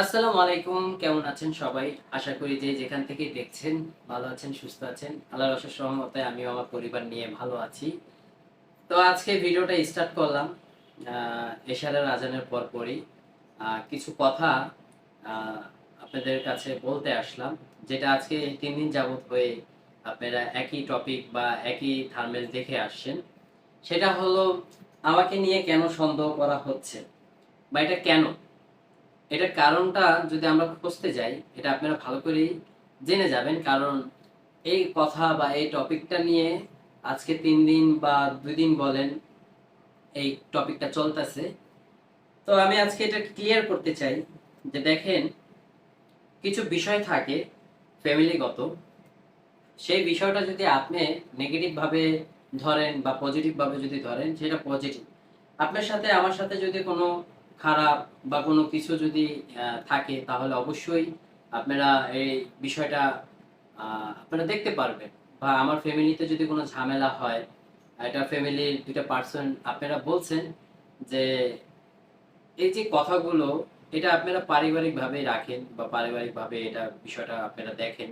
আসসালামু আলাইকুম, কেমন আছেন সবাই? আশা করি যে যেখান থেকে দেখছেন ভালো আছেন, সুস্থ আছেন। আল্লাহর অশেষ রহমতে আমিও আমার পরিবার নিয়ে ভালো আছি। তো আজকে ভিডিওটা স্টার্ট করলাম এশারের আজানের পর পরই। কিছু কথা আপনাদের কাছে বলতে আসলাম, যেটা আজকে তিন দিন যাবত হয়ে আপনারা একই টপিক বা একই থার্মেল দেখে আসছেন। সেটা হলো, আমাকে নিয়ে কেন সন্দেহ করা হচ্ছে? বা এটা কেন? এটার কারণটা যদি আমরা খুঁজতে যাই, এটা আপনারা ভালো করেই জেনে যাবেন। কারণ এই কথা বা এই টপিকটা নিয়ে আজকে তিন দিন বা দুই দিন বলেন এই টপিকটা চলতেছে। তো আমি আজকে এটা ক্লিয়ার করতে চাই যে দেখেন, কিছু বিষয় থাকে ফ্যামিলিগত সেই বিষয়টা যদি আপনি নেগেটিভ ভাবে ধরেন বা পজিটিভ ভাবে যদি ধরেন, সেটা পজিটিভ আপনার সাথে, আমার সাথে যদি কোনো খারাপ বা কোনো কিছু যদি থাকে, তাহলে অবশ্যই আপনারা এই বিষয়টা আপনারা দেখতে পারবেন। বা আমার ফ্যামিলিতে যদি কোনো ঝামেলা হয়, এটা ফ্যামিলির দুটা পার্সন আপনারা বলছেন যে, এই যে কথাগুলো, এটা আপনারা পারিবারিকভাবে রাখেন বা পারিবারিকভাবে এটা বিষয়টা আপনারা দেখেন।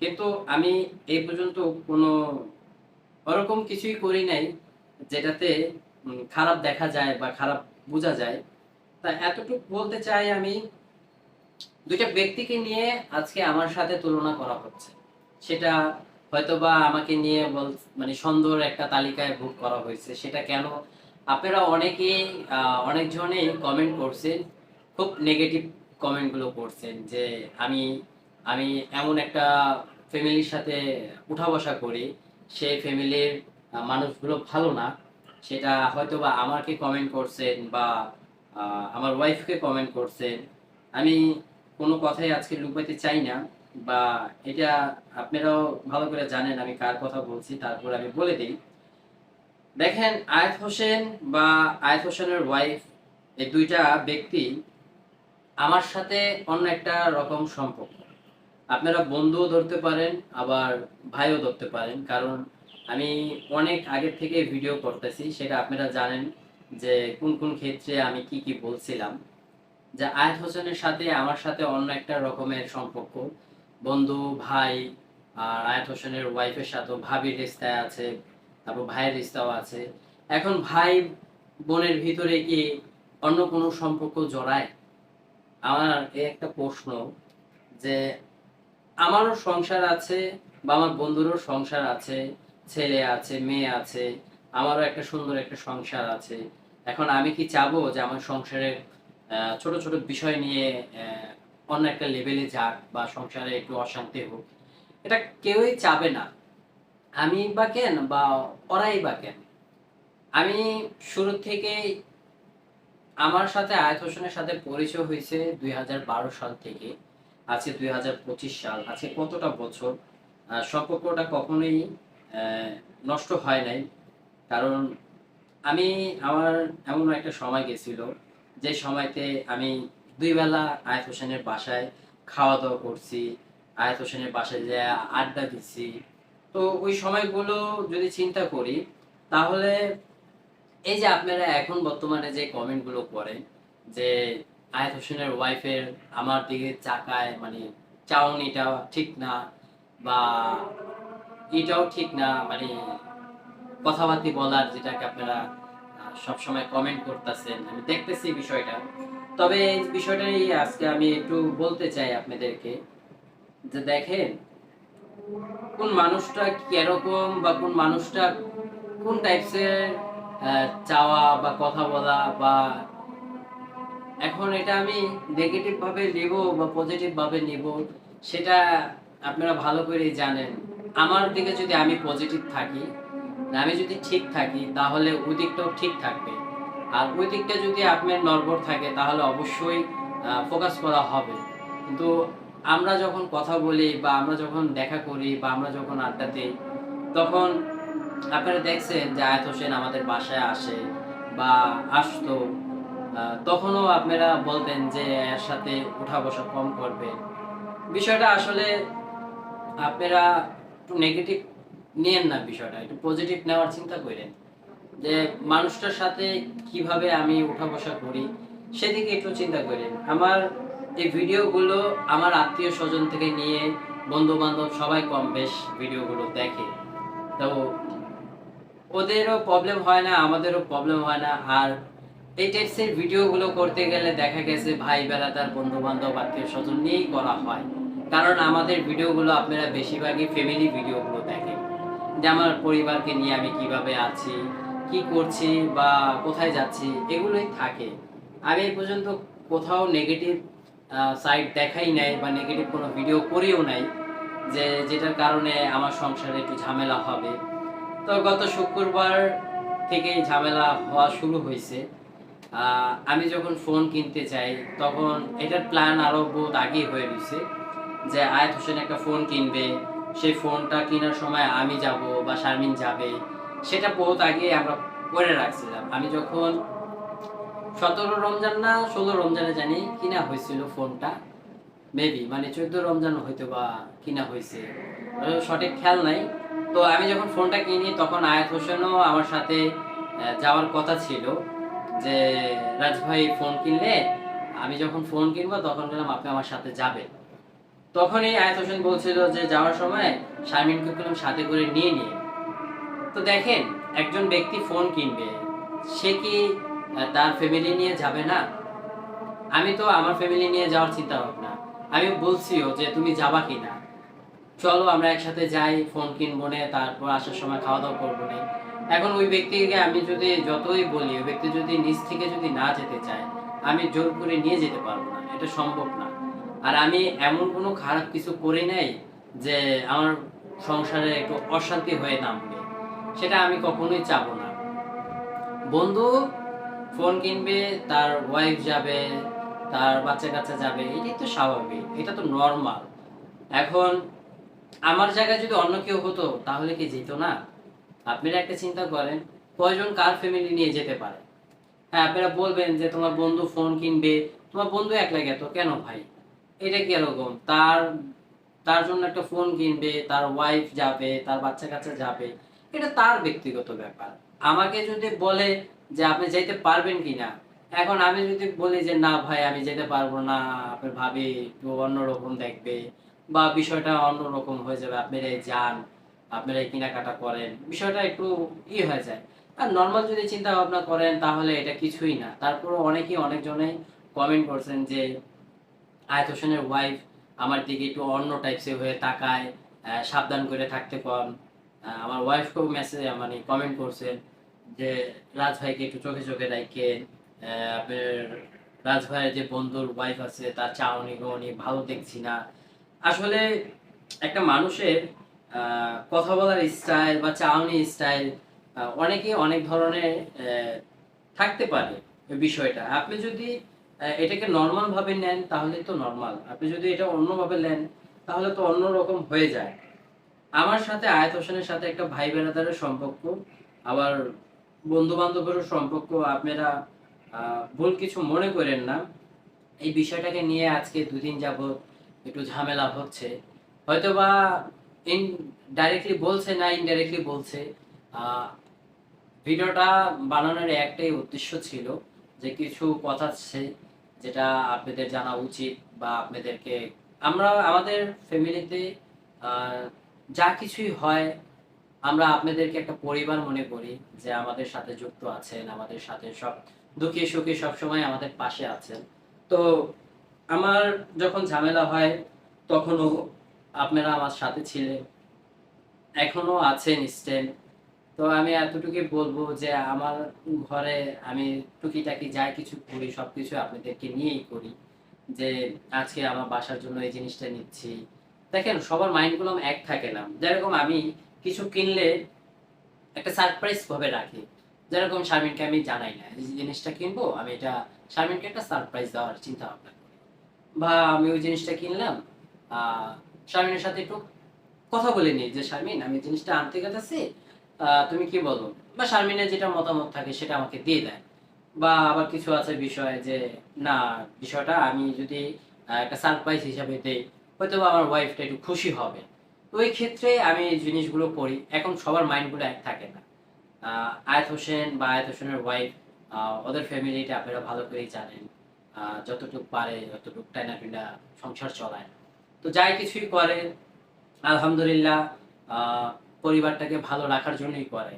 কিন্তু আমি এই পর্যন্ত কোনো ওরকম কিছুই করি নাই যেটাতে খারাপ দেখা যায় বা খারাপ বোঝা যায়। তা এতটুকু বলতে চাই আমি, দুইটা ব্যক্তিকে নিয়ে আজকে আমার সাথে তুলনা করা হচ্ছে। সেটা হয়তোবা আমাকে নিয়ে বল মানে সুন্দর একটা তালিকায় ভোগ করা হয়েছে। সেটা কেন? আপনারা অনেকেই অনেকজনেই কমেন্ট করছেন, খুব নেগেটিভ কমেন্টগুলো করছেন যে আমি আমি এমন একটা ফ্যামিলির সাথে উঠা বসা করি, সেই ফ্যামিলির মানুষগুলো ভালো না। সেটা হয়তোবা আমাকে কমেন্ট করছেন বা আমার ওয়াইফকে কমেন্ট করছেন আমি কোনো কথাই আজকে লুকাইতে চাই না, বা এটা আপনারাও ভালো করে জানেন আমি কার কথা বলছি, তারপর আমি বলে দিই। দেখেন, আয়াত হোসেন বা আয়াত হোসেনের ওয়াইফ এই দুইটা ব্যক্তি আমার সাথে অন্য একটা রকম সম্পর্ক। আপনারা বন্ধুও ধরতে পারেন, আবার ভাইও ধরতে পারেন, কারণ আমি অনেক আগে থেকে ভিডিও করতেছি, সেটা আপনারা জানেন। যে কোন কোন ক্ষেত্রে আমি কি কি বলছিলাম? যে আয়াত হোসেনের সাথে আমার সাথে অন্য একটা রকমের সম্পর্ক। বন্ধু, ভাই, আর আয়াত হোসেনের ওয়াইফের সাথেও ভাবির রিস্তায় আছে, তারপর ভাইয়ের রিস্তাও আছে। এখন ভাই বোনের ভিতরে কি অন্য কোনো সম্পর্ক জড়ায়? আমার এই একটা প্রশ্ন যে আমারও সংসার আছে বা আমার বন্ধুরও সংসার আছে, ছেলে আছে, মেয়ে আছে, আমারও একটা সুন্দর একটা সংসার আছে। এখন আমি কি চাবো যে আমার সংসারের আহ, ছোট ছোট বিষয় নিয়ে অন্য একটা লেভেলে যাক বা সংসারে একটু অশান্তি হোক এটা কেউই চাবে না। আমি বা কেন? বা ওরাই বা কেন? আমি শুরু থেকে আমার সাথে আয়াত হোসেনের সাথে পরিচয় হয়েছে দুই হাজার বারো সাল থেকে। আছে দুই হাজার পঁচিশ সাল আছে কতটা বছর? সম্পর্কটা কখনোই নষ্ট হয় নাই। কারণ আমি আমার এমন একটা সময় গেছিল, যে সময়তে আমি দুই বেলা আয়াত হোসেনের বাসায় খাওয়া দাওয়া করছি, আয়াত হোসেনের বাসায় যে আড্ডা দিচ্ছি। তো ওই সময়গুলো যদি চিন্তা করি, তাহলে এই যে আপনারা এখন বর্তমানে যে কমেন্টগুলো করেন, যে আয়াত হোসেনের ওয়াইফের আমার দিকে চাকায় মানে চাউনিটা ঠিক না বা এটাও ঠিক না মানে কথাবার্তি বলার যেটাকে আপনারা সবসময় কমেন্ট করতেছেন, আমি দেখতেছি বিষয়টা। তবে এই বিষয়টাই আজকে আমি একটু বলতে চাই আপনাদেরকে যে দেখেন, কোন মানুষটা কীরকম বা কোন মানুষটা কোন টাইপসের চাওয়া বা কথা বলা বা এখন এটা আমি নেগেটিভ ভাবে নিব বা পজিটিভ ভাবে নিব, সেটা আপনারা ভালো করেই জানেন। আমার দিকে যদি আমি পজিটিভ থাকি আমি যদি ঠিক থাকি, তাহলে ওই দিকটাও ঠিক থাকবে। আর ওই দিকটা যদি আপনার নর্বর থাকে, তাহলে অবশ্যই ফোকাস করা হবে। কিন্তু আমরা যখন কথা বলি বা আমরা যখন দেখা করি বা আমরা যখন আড্ডা দিই, তখন আপনারা দেখছেন যে আয়াত হোসেন আমাদের বাসায় আসে বা আসতো তখনও আপনারা বলতেন যে এর সাথে উঠা বসা কম করবে। বিষয়টা আসলে আপনারা নেগেটিভ নিয়েন না বিষয়টা, একটু পজিটিভ নেওয়ার চিন্তা করেন যে মানুষটার সাথে কীভাবে আমি উঠা বসা করি, সেদিকে একটু চিন্তা করেন। আমার এই ভিডিওগুলো আমার আত্মীয় স্বজন থেকে নিয়ে বন্ধু বান্ধব সবাই কম বেশ ভিডিওগুলো দেখে। তো ওদেরও প্রবলেম হয় না, আমাদেরও প্রবলেম হয় না। আর এই টাইপসের ভিডিওগুলো করতে গেলে দেখা গেছে ভাই বেড়াদার বন্ধু বান্ধব আত্মীয় স্বজন নিয়েই করা হয়। কারণ আমাদের ভিডিওগুলো আপনারা বেশিরভাগই ফ্যামিলি ভিডিওগুলো দেখেন। যে আমার পরিবারকে নিয়ে আমি কীভাবে আছি, কি করছি বা কোথায় যাচ্ছি, এগুলোই থাকে। আমি এই পর্যন্ত কোথাও নেগেটিভ সাইড দেখাই নাই বা নেগেটিভ কোনো ভিডিও করেও নাই যে যেটার কারণে আমার সংসারে একটু ঝামেলা হবে। তো গত শুক্রবার থেকেই ঝামেলা হওয়া শুরু হয়েছে। আমি যখন ফোন কিনতে চাই তখন এটার প্ল্যান আরও বহুত আগেই হয়ে রয়েছে যে আয়াত হোসেন একটা ফোন কিনবে সেই ফোনটা কেনার সময় আমি যাব বা শারমিন যাবে, সেটা বহুত আগে আমরা করে রাখছিলাম। আমি যখন সতেরো রমজান না, ষোলো রমজানে জানি কিনা হয়েছিল ফোনটা। মেবি মানে চোদ্দ রমজান হয়তো বা কিনা হয়েছে। সঠিক খেয়াল নাই। তো আমি যখন ফোনটা কিনি, তখন আয়াত হোসেনও আমার সাথে যাওয়ার কথা ছিল যে রাজ ভাই ফোন কিনলে, আমি যখন ফোন কিনবো, তখন বললাম, আপনি আমার সাথে যাবেন। তখনই আয়াত হোসেন বলছিল যে যাওয়ার সময় শারমিনকে বললাম সাথে করে নিয়ে নিয়ে। তো দেখেন, একজন ব্যক্তি ফোন কিনবে, সে কি তার ফ্যামিলি নিয়ে যাবে না? আমি তো আমার ফ্যামিলি নিয়ে যাওয়ার চিন্তা ভাবনা আমি বলছিও যে তুমি যাবা কিনা? চলো আমরা একসাথে যাই ফোন কিনবো নে, তারপর আসার সময় খাওয়া দাওয়া করব নে। এখন ওই ব্যক্তিকে আমি যদি যতই বলি, ওই ব্যক্তি যদি নিজ থেকে যদি না যেতে চায়, আমি জোর করে নিয়ে যেতে পারব না। এটা সম্ভব না। আর আমি এমন কোনো খারাপ কিছু করি নাই যে আমার সংসারে একটু অশান্তি হয়ে নামবে। সেটা আমি কখনোই চাবো না। বন্ধু ফোন কিনবে, তার ওয়াইফ যাবে, তার বাচ্চা কাচ্চা যাবে, এটাই তো স্বাভাবিক, এটা তো নর্মাল এখন আমার জায়গায় যদি অন্য কেউ হতো, তাহলে কি যেত না? আপনারা একটা চিন্তা করেন, কয়জন কার ফ্যামিলি নিয়ে যেতে পারে? হ্যাঁ আপনারা বলবেন যে তোমার বন্ধু ফোন কিনবে, তোমার বন্ধু একলা গেত, কেন ভাই? এটা কি এরকম তার তার জন্য একটা ফোন কিনবে, তার ওয়াইফ যাবে, তার বাচ্চা কাচ্চা যাবে। এটা তার ব্যক্তিগত ব্যাপার। আমাকে যদি বলে যে আপনি যাইতে পারবেন কিনা, এখন আমি যদি বলি যে না ভাই, আমি যেতে পারব না আপনার ভাবি একটু অন্যরকম দেখবে বা বিষয়টা অন্যরকম হয়ে যাবে, আপনারা যান, আপনারা কেনাকাটা করেন, বিষয়টা একটু ই হয়ে যায়। আর নর্মাল যদি চিন্তা ভাবনা করেন, তাহলে এটা কিছুই না। তারপরে অনেকেই অনেকজনে কমেন্ট করছেন যে আয়ত হোসেনের ওয়াইফ আমার দিকে একটু অন্য টাইপসের হয়ে তাকায় সাবধান করে থাকতে আহ, আমার ওয়াইফকেও মেসেজ মানে কমেন্ট করছেন যে রাজ ভাইকে একটু চোখে চোখে আহ, আপনার রাজ ভাইয়ের যে বন্ধুর ওয়াইফ আছে তার চাউনি গৌনি ভালো দেখছি না। আসলে একটা মানুষের কথা বলার স্টাইল বা চাউনি স্টাইল অনেকে অনেক ধরনের থাকতে পারে বিষয়টা। আপনি যদি এটাকে নর্মাল ভাবে নেন, তাহলে তো নর্মাল আপনি যদি এটা অন্যভাবে নেন, তাহলে তো অন্য রকম হয়ে যায়। আমার সাথে আয়াত হোসেনের সাথে একটা ভাই বেড়াদারের সম্পর্ক, আবার বন্ধু বান্ধবেরও সম্পর্ক, আপনারা ভুল কিছু মনে করেন না। এই বিষয়টাকে নিয়ে আজকে দুদিন যাবত একটু ঝামেলা হচ্ছে। হয়তোবা ইন ডাইরেক্টলি বলছে না ইনডাইরেক্টলি বলছে ভিডিওটা বানানোর একটাই উদ্দেশ্য ছিল যে কিছু কথা যেটা আপনাদের জানা উচিত বা আপনাদেরকে, আমরা আমাদের ফ্যামিলিতে যা কিছুই হয়, আমরা আপনাদেরকে একটা পরিবার মনে করি যে আমাদের সাথে যুক্ত আছেন, আমাদের সাথে সব দুঃখে সুখে সবসময় আমাদের পাশে আছেন। তো আমার যখন ঝামেলা হয়, তখনও আপনারা আমার সাথে ছিলেন। এখনও আছেন স্টেন তো আমি এতটুকুই বলব যে আমার ঘরে আমি টুকিটাকি যাই কিছু করি, সবকিছু আপনাদেরকে নিয়েই করি। যে আজকে আমার বাসার জন্য এই জিনিসটা নিচ্ছি। দেখেন, সবার মাইন্ডগুলো এক থাকে না। যেরকম আমি কিছু কিনলে একটা সারপ্রাইজ ভাবে রাখি। যেরকম শারমিনকে আমি জানাই না, এই জিনিসটা কিনবো, আমি এটা শারমিনকে একটা সারপ্রাইজ দেওয়ার চিন্তা ভাবনা করি। বা আমি ওই জিনিসটা কিনলাম শারমিনের সাথে একটু কথা বলে নিই যে, শারমিন, আমি জিনিসটা আনতে গেতেছি তুমি কি বলো? বা শারমিনের যেটা মতামত থাকে সেটা আমাকে দিয়ে দেয়। বা আবার কিছু আছে বিষয় যে, না, বিষয়টা আমি যদি একটা সারপ্রাইজ হিসাবে দেই হয়তো আমার ওয়াইফটা একটু খুশি হবে। তো ওই ক্ষেত্রে আমি জিনিসগুলো করি। এখন সবার মাইন্ডগুলো এক থাকে না। আয়াত হোসেন বা আয়াত হোসেনের ওয়াইফ ওদের ফ্যামিলিটা আপনারা ভালো করেই জানেন। যতটুকু পারে, যতটুকু টাইনা পিনা সংসার চলায়। তো যাই কিছুই করে, আলহামদুলিল্লাহ পরিবারটাকে ভালো রাখার জন্যই করে।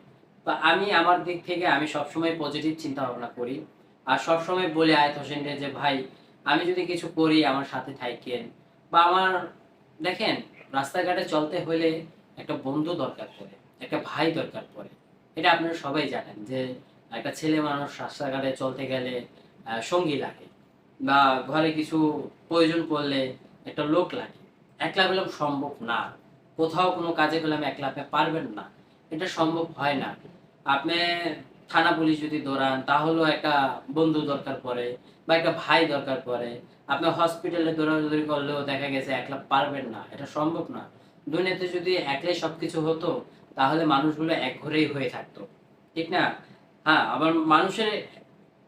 তো আমি আমার দিক থেকে আমি সবসময় পজিটিভ চিন্তা ভাবনা করি। আর সবসময় বলি আয়ত হোসেনকে যে, ভাই, আমি যদি কিছু করি, আমার সাথে থাকেন বা আমার, দেখেন, রাস্তাঘাটে চলতে হলে একটা বন্ধু দরকার পড়ে, একটা ভাই দরকার পড়ে। এটা আপনারা সবাই জানেন যে, একটা ছেলে মানুষ রাস্তাঘাটে চলতে গেলে সঙ্গী লাগে বা ঘরে কিছু প্রয়োজন পড়লে একটা লোক লাগে। একলা পেলাম সম্ভব না। কোথাও কোনো কাজে গেলাম একলা আপনি পারবেন না। এটা সম্ভব হয় না। আপনি থানা পুলিশ যদি দৌড়ান, তাহলেও একটা বন্ধু দরকার পড়ে বা একটা ভাই দরকার পড়ে। আপনি হসপিটালে দৌড়াদৌড়ি করলেও দেখা গেছে একলা পারবেন না। এটা সম্ভব না। দুনিয়াতে যদি একলাই সবকিছু হতো, তাহলে মানুষগুলো এক ঘরেই হয়ে থাকতো। ঠিক না? হ্যাঁ আবার মানুষের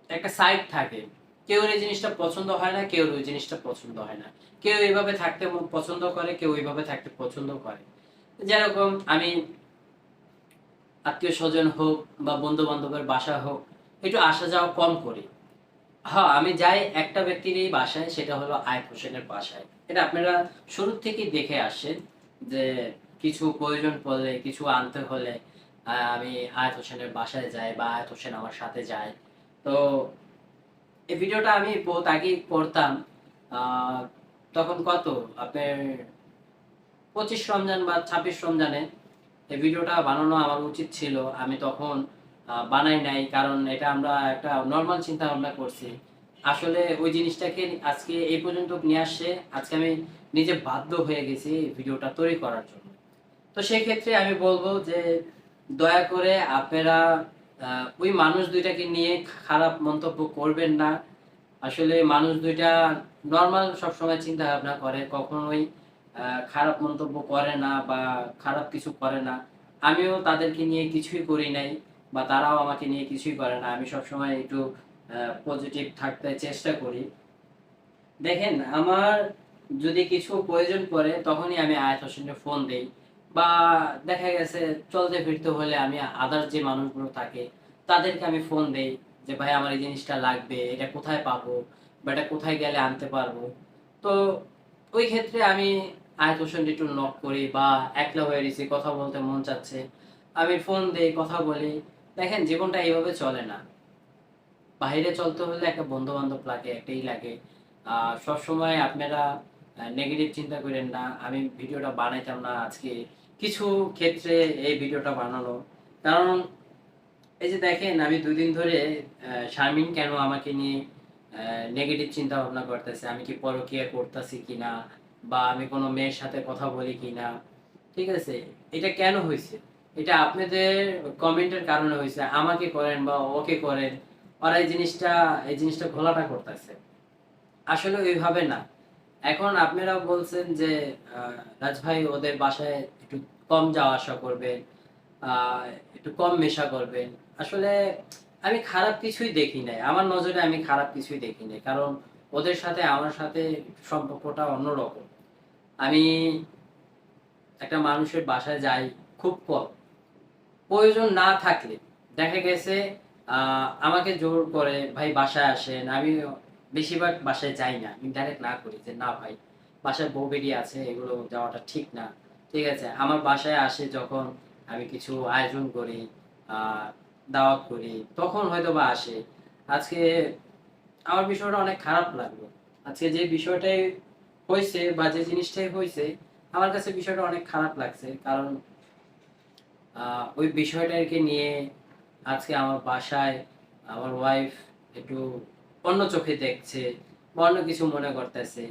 একটা সাইড থাকে। কেউ এই জিনিসটা পছন্দ হয় না, কেউ ওই জিনিসটা পছন্দ হয় না। কেউ এইভাবে থাকতে পছন্দ করে, কেউ এইভাবে থাকতে পছন্দ করে। যেরকম আমি আত্মীয় স্বজন হোক বা বন্ধু বান্ধবের বাসা হোক, একটু আসা যাওয়া কম করি। হ্যাঁ আমি যাই একটা ব্যক্তিরই বাসায়, সেটা হলো আয়ত হোসেনের বাসায়। এটা আপনারা শুরু থেকেই দেখে আসেন যে কিছু প্রয়োজন পড়লে, কিছু আনতে হলে আমি আয়ত হোসেনের বাসায় যাই বা আয়ত হোসেন আমার সাথে যায়। তো এই ভিডিওটা আমি বহুত করতাম আহ, তখন কত? আপনার পঁচিশ রমজান বা ছাব্বিশ রমজানে এই ভিডিওটা বানানো আমার উচিত ছিল। আমি তখন বানাই নাই কারণ এটা আমরা একটা নর্মাল চিন্তা ভাবনা করছি। আসলে ওই জিনিসটাকে আজকে এই পর্যন্ত নিয়ে আসছে আজকে আমি নিজে বাধ্য হয়ে গেছি ভিডিওটা তৈরি করার জন্য। তো সেই ক্ষেত্রে আমি বলব যে দয়া করে আপনারা ওই মানুষ দুইটাকে নিয়ে খারাপ মন্তব্য করবেন না। আসলে মানুষ দুইটা নর্মাল সবসময় চিন্তা ভাবনা করে, কখনোই খারাপ মন্তব্য করে না বা খারাপ কিছু করে না। আমিও তাদেরকে নিয়ে কিছুই করি নাই বা তারাও আমাকে নিয়ে কিছুই করে না। আমি সবসময় একটু পজিটিভ থাকতে চেষ্টা করি। দেখেন, আমার যদি কিছু প্রয়োজন পড়ে, তখনই আমি আয়াত হোসেনকে ফোন দেই। বা দেখা গেছে চলতে ফিরতে হলে আমি আদার যে মানুষগুলো থাকে, তাদেরকে আমি ফোন দেই যে, ভাই, আমার এই জিনিসটা লাগবে, এটা কোথায় পাবো বা এটা কোথায় গেলে আনতে পারব? তো ওই ক্ষেত্রে আমি আয়াত একটু নক করি বা একলা হয়ে গেছি কথা বলতে মন চাচ্ছে। আমি ফোন দেই, কথা বলি। দেখেন, জীবনটা এইভাবে চলে না। বাইরে চলতে হলে একটা বন্ধু বান্ধব লাগে, একটাই লাগে। সবসময় আপনারা নেগেটিভ চিন্তা করেন না। আমি ভিডিওটা বানাইতাম না আজকে। কিছু ক্ষেত্রে এই ভিডিওটা বানালো। কারণ এই যে দেখেন আমি দুই দিন ধরে শারমিন কেন আমাকে নিয়ে নেগেটিভ চিন্তা ভাবনা করতেছে? আমি কি পরকীয়া করতেছি কিনা? বা আমি কোনো মেয়ের সাথে কথা বলি কিনা? ঠিক আছে? এটা কেন হয়েছে? এটা আপনাদের কমেন্টের কারণে হয়েছে। আমাকে করেন বা ওকে করেন ওরা এই জিনিসটা এই জিনিসটা ঘোলাটা করতেছে। আসলে ওইভাবে না। এখন আপনারা বলছেন যে আহ, রাজ ভাই ওদের বাসায় কম যাওয়া আসা করবেন একটু কম মেশা করবেন। আসলে আমি খারাপ কিছুই দেখি নাই। আমার নজরে আমি খারাপ কিছুই দেখি নাই। কারণ ওদের সাথে, আমার সাথে সম্পর্কটা অন্যরকম। আমি একটা মানুষের বাসায় যাই খুব কম। প্রয়োজন না থাকলে। দেখা গেছে আমাকে জোর করে ভাই বাসায় আসেন। আমি বেশিরভাগ বাসায় যাই না। আমি ডাইরেক্ট না করি যে, না ভাই, বাসায় বউ বেরিয়ে আছে, এগুলো যাওয়াটা ঠিক না। ঠিক আছে, আমার বাসায় আসে যখন আমি কিছু আয়োজন করি দাওয়াত করি, তখন হয়তো বা আসে। আজকে আমার বিষয়টা অনেক খারাপ লাগল। আজকে যে বিষয়টাই হয়েছে বা যে জিনিসটাই হয়েছে আমার কাছে বিষয়টা অনেক খারাপ লাগছে। কারণ ওই বিষয়টাকে নিয়ে আজকে আমার বাসায় আমার ওয়াইফ একটু অন্য চোখে দেখছে বা অন্য কিছু মনে করতেছে।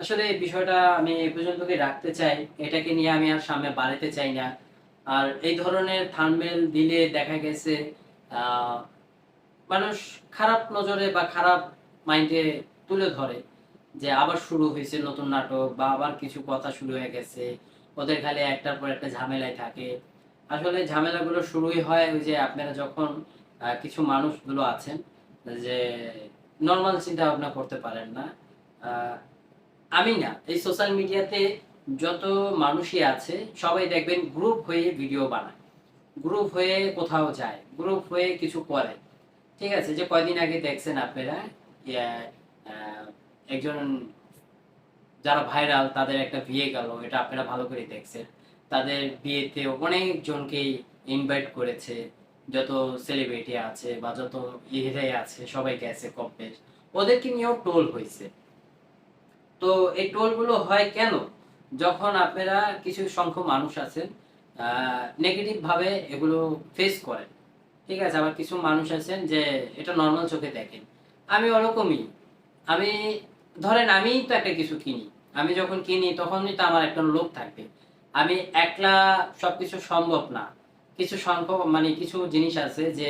আসলে এই বিষয়টা আমি এই পর্যন্তই রাখতে চাই। এটাকে নিয়ে আমি আর সামনে বাড়াতে চাই না। আর এই ধরনের থানমেল দিলে দেখা গেছে মানুষ খারাপ নজরে বা খারাপ মাইন্ডে তুলে ধরে যে আবার শুরু হয়েছে নতুন নাটক বা আবার কিছু কথা শুরু হয়ে গেছে, ওদের খালি একটার পর একটা ঝামেলায় থাকে। আসলে ঝামেলাগুলো শুরুই হয় ওই যে আপনারা যখন কিছু মানুষগুলো আছেন যে নর্মাল চিন্তা ভাবনা করতে পারেন না। আমি না, এই সোশ্যাল মিডিয়াতে যত মানুষই আছে, সবাই দেখবেন গ্রুপ হয়ে ভিডিও বানায়। গ্রুপ হয়ে কোথাও যায় গ্রুপ হয়ে কিছু করে। ঠিক আছে, যে কয়দিন আগে দেখছেন আপনারা একজন যারা ভাইরাল তাদের একটা বিয়ে গেল, এটা আপনারা ভালো করে দেখছেন। তাদের বিয়েতে অনেকজনকেই ইনভাইট করেছে, যত সেলিব্রিটি আছে বা যত ইহরাই আছে সবাই গেছে বেশ। ওদেরকে নিয়েও টোল হয়েছে তো এই টোলগুলো হয় কেন? যখন আপনারা কিছু সংখ্যক মানুষ আছেন নেগেটিভ ভাবে এগুলো ফেস করেন। ঠিক আছে, আবার কিছু মানুষ আছেন যে এটা নর্মাল চোখে দেখেন। আমি ওরকমই। আমি, ধরেন আমি তো একটা কিছু কিনি। আমি যখন কিনি তখনই তো আমার একটা লোক থাকবে। আমি একলা সবকিছু সম্ভব না। কিছু সংখ্যক মানে কিছু জিনিস আছে যে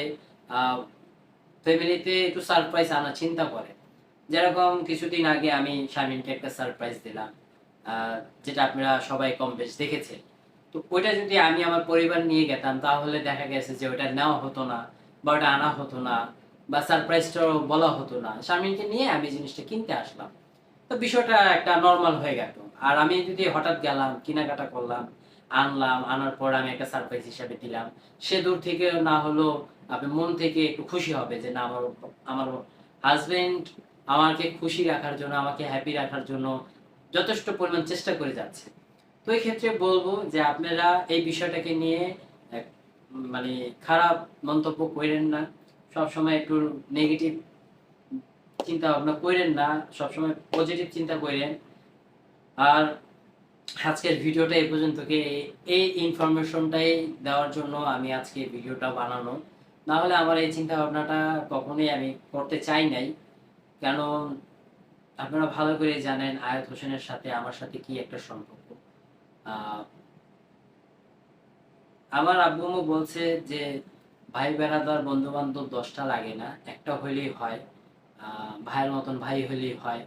ফ্যামিলিতে একটু সারপ্রাইজ আনার চিন্তা করে। যেরকম কিছুদিন আগে আমি শামিনকে একটা সারপ্রাইজ দিলাম যেটা আপনারা সবাই কম বেশ দেখেছেন। তো ওইটা যদি আমি আমার পরিবার নিয়ে গেতাম, তাহলে দেখা গেছে যে ওটা নেওয়া হতো না, বা ওটা আনা হতো না, বা সারপ্রাইজটাও বলা হতো না। শামিনকে নিয়ে আমি জিনিসটা কিনতে আসলাম। তো বিষয়টা একটা নর্মাল হয়ে গেল। আর আমি যদি হঠাৎ গেলাম, কেনাকাটা করলাম, আনলাম, আনার পর আমি একটা সারপ্রাইজ হিসাবে দিলাম, সে দূর থেকে না হলো আপনি মন থেকে একটু খুশি হবে যে না, আমার আমার হাজবেন্ড আমাকে খুশি রাখার জন্য, আমাকে হ্যাপি রাখার জন্য যথেষ্ট পরিমাণ চেষ্টা করে যাচ্ছে। তো এই ক্ষেত্রে বলব যে আপনারা এই বিষয়টাকে নিয়ে মানে খারাপ মন্তব্য করেন না। সবসময় একটু নেগেটিভ চিন্তা ভাবনা করেন না, সবসময় পজিটিভ চিন্তা করেন। আর আজকের ভিডিওটা এই পর্যন্ত এই ইনফরমেশনটাই দেওয়ার জন্য আমি আজকে ভিডিওটা বানানো। না হলে আমার এই চিন্তা ভাবনাটা কখনোই আমি করতে চাই নাই। কেন আপনারা ভালো করে জানেন আয়াত হোসেনের সাথে আমার সাথে কি একটা সম্পর্ক? আমার আব্বু আম্মু বলছে যে, ভাই বেড়াদার বন্ধু বান্ধব দশটা লাগে না, একটা হইলেই হয় ভাইয়ের মতন ভাই হইলেই হয়।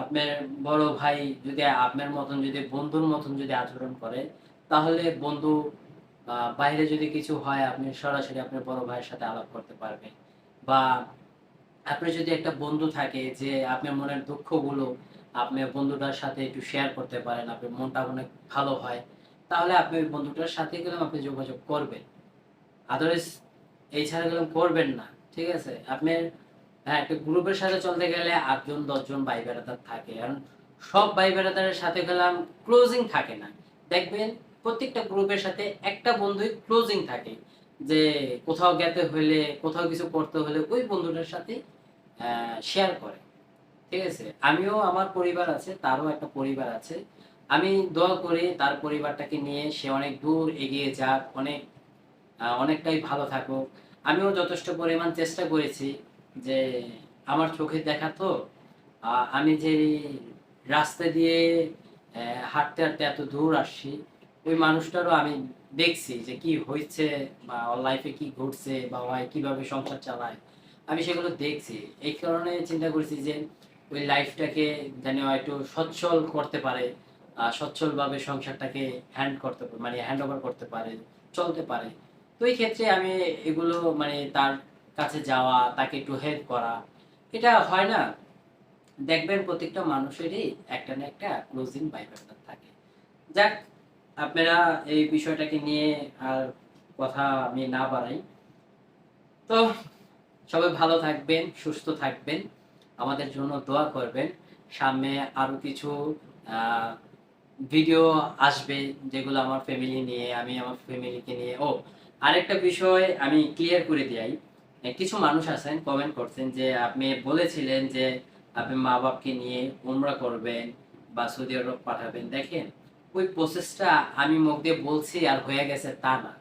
আপনার বড় ভাই যদি, আপনার মতন যদি, বন্ধুর মতন যদি আচরণ করে, তাহলে বন্ধু বাইরে যদি কিছু হয়, আপনি সরাসরি আপনার বড় ভাইয়ের সাথে আলাপ করতে পারবেন। বা আপনার যদি একটা বন্ধু থাকে যে আপনার মনের দুঃখগুলো আপনি বন্ধুটার সাথে একটু শেয়ার করতে পারেন, আপনার মনটা অনেক ভালো হয়, তাহলে আপনি ওই বন্ধুটার সাথে গেলাম আপনি যোগাযোগ করবেন। আদারওয়াইজ এই ছাড়া গেলাম করবেন না, ঠিক আছে? আপনার হ্যাঁ একটা গ্রুপের সাথে চলতে গেলে আটজন, দশজন ভাই বেড়াদার থাকে, কারণ সব ভাই বেড়াদারের সাথে গেলাম ক্লোজিং থাকে না। দেখবেন প্রত্যেকটা গ্রুপের সাথে একটা বন্ধুই ক্লোজিং থাকে। যে কোথাও গেতে হলে কোথাও কিছু করতে হলে ওই বন্ধুটার সাথে শেয়ার করে। ঠিক আছে? আমিও আমার পরিবার আছে, তারও একটা পরিবার আছে। আমি দোয়া করি তার পরিবারটাকে নিয়ে সে অনেক দূর এগিয়ে যাক, অনেক অনেকটাই ভালো থাকুক। আমিও যথেষ্ট পরিমাণ চেষ্টা করেছি যে আমার চোখে দেখা তো আমি যে রাস্তা দিয়ে হাঁটতে হাঁটতে এত দূর আসছি, ওই মানুষটারও আমি দেখছি যে কি হয়েছে বা ওর লাইফে কি ঘটছে বা ওই কীভাবে সংসার চালায় আমি সেগুলো দেখছি। এই কারণে চিন্তা করেছি যে ওই লাইফটাকে যেন একটু সচ্ছল করতে পারে আহ, সচ্ছলভাবে সংসারটাকে হ্যান্ড করতে পারে মানে হ্যান্ড ওভার করতে পারে চলতে পারে। তো এই ক্ষেত্রে আমি এগুলো মানে তার কাছে যাওয়া তাকে একটু হেল্প করা এটা হয় না। দেখবেন প্রত্যেকটা মানুষেরই একটা না একটা ক্লোজিং বাইপারটা থাকে। যাক আপনারা এই বিষয়টাকে নিয়ে আর কথা আমি না বাড়াই। তো সবাই ভালো থাকবেন, সুস্থ থাকবেন, আমাদের জন্য দোয়া করবেন। সামনে আরও কিছু ভিডিও আসবে যেগুলো আমার ফ্যামিলি নিয়ে, আমি আমার ফ্যামিলিকে নিয়ে। ও, আরেকটা বিষয় আমি ক্লিয়ার করে দিই কিছু মানুষ আছেন কমেন্ট করছেন যে আপনি বলেছিলেন যে আপনি মা বাপকে নিয়ে উমরা করবেন বা সৌদি আরব পাঠাবেন। দেখেন ওই প্রসেসটা আমি মুখ দিয়ে বলছি আর হয়ে গেছে তা না।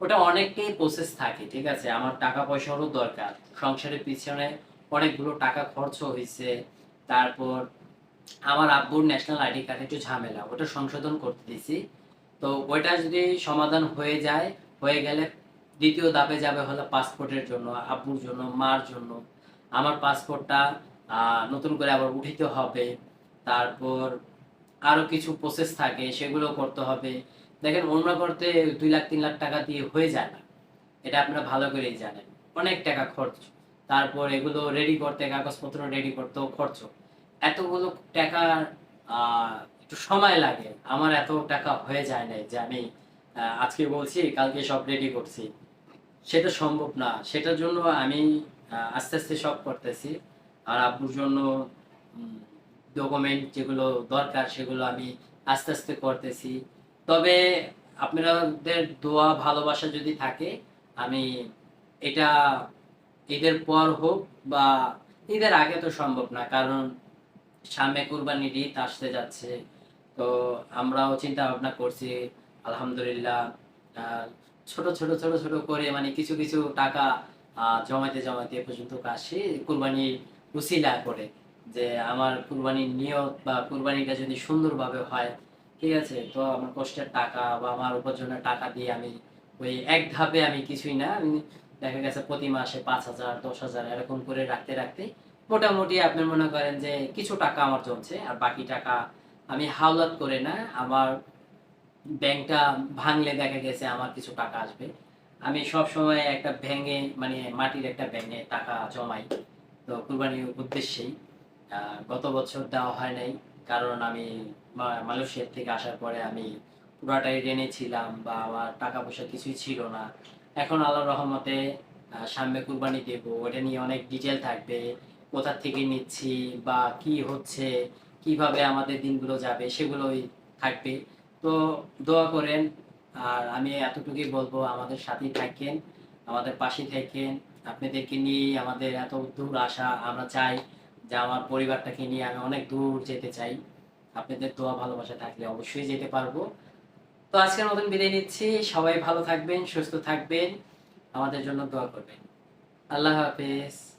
ওটা অনেকটাই প্রসেস থাকে, ঠিক আছে? আমার টাকা পয়সারও দরকার। সংসারের পিছনে অনেকগুলো টাকা খরচ হয়েছে তারপর আমার আব্বুর ন্যাশনাল আইডি কার্ড একটু ঝামেলা, ওটা সংশোধন করতে দিছি। তো ওইটা যদি সমাধান হয়ে যায়, হয়ে গেলে দ্বিতীয় ধাপে যাবে হলো পাসপোর্টের জন্য, আব্বুর জন্য, মার জন্য। আমার পাসপোর্টটা নতুন করে আবার উঠিতে হবে। তারপর আরও কিছু প্রসেস থাকে, সেগুলো করতে হবে। দেখেন অন্য করতে দুই লাখ, তিন লাখ টাকা দিয়ে হয়ে যায় না। এটা আপনারা ভালো করেই জানেন। অনেক টাকা খরচ। তারপর এগুলো রেডি করতে, কাগজপত্র রেডি করতেও খরচ। এতগুলো টাকা একটু সময় লাগে। আমার এত টাকা হয়ে যায় না যে আমি আজকে বলছি, কালকে সব রেডি করছি। সেটা সম্ভব না। সেটার জন্য আমি আস্তে আস্তে সব করতেছি। আর আব্বুর জন্য ডকুমেন্ট যেগুলো দরকার সেগুলো আমি আস্তে আস্তে করতেছি। তবে আপনাদের দোয়া, ভালোবাসা যদি থাকে, আমি এটা ঈদের পর হোক বা ঈদের আগে তো সম্ভব না, কারণ সামনে কুরবানির ঈদ আসতে যাচ্ছে। তো আমরাও চিন্তা ভাবনা করছি, আলহামদুলিল্লাহ ছোট ছোট ছোট ছোট করে মানে কিছু কিছু টাকা জমাইতে এ পর্যন্ত আসি কুরবানির উসিলা করে। যে আমার কুরবানির নিয়ত বা কুরবানিটা যদি সুন্দরভাবে হয়, ঠিক আছে? তো আমার কষ্টের টাকা বা আমার উপার্জনের টাকা দিয়ে আমি ওই এক ধাপে আমি কিছুই না দেখা গেছে প্রতি মাসে পাঁচ হাজার, দশ হাজার এরকম করে রাখতে রাখতে মোটামুটি আপনি মনে করেন যে কিছু টাকা আমার জমছে আর বাকি টাকা আমি হাওলাত করে না, আমার ব্যাংকটা ভাঙলে দেখা গেছে আমার কিছু টাকা আসবে। আমি সব সময় একটা ভেঙে মানে মাটির একটা ব্যাঙে টাকা জমাই, তো কুরবানির উদ্দেশ্যেই। গত বছর দেওয়া হয় নাই। কারণ আমি মালয়েশিয়ার থেকে আসার পরে আমি পুরাটাই রেনে ছিলাম বা আমার টাকা পয়সা কিছুই ছিল না। এখন আল্লাহ রহমতে সামনে কুরবানি দেব। ওটা নিয়ে অনেক ডিটেল থাকবে। কোথা থেকে নিচ্ছি বা কি হচ্ছে, কীভাবে আমাদের দিনগুলো যাবে, সেগুলোই থাকবে। তো দোয়া করেন, আর আমি এতটুকুই বলব, আমাদের সাথেই থাকেন, আমাদের পাশে থাকেন। আপনাদেরকে নিয়ে আমাদের এত দূর আসা আমরা চাই। যে আমার পরিবারটাকে নিয়ে আমি অনেক দূর যেতে চাই। আপনাদের দোয়া, ভালোবাসা থাকলে অবশ্যই যেতে পারব। তো আজকের মতন বিদায় নিচ্ছি। সবাই ভালো থাকবেন, সুস্থ থাকবেন। আমাদের জন্য দোয়া করবেন। আল্লাহ হাফেজ।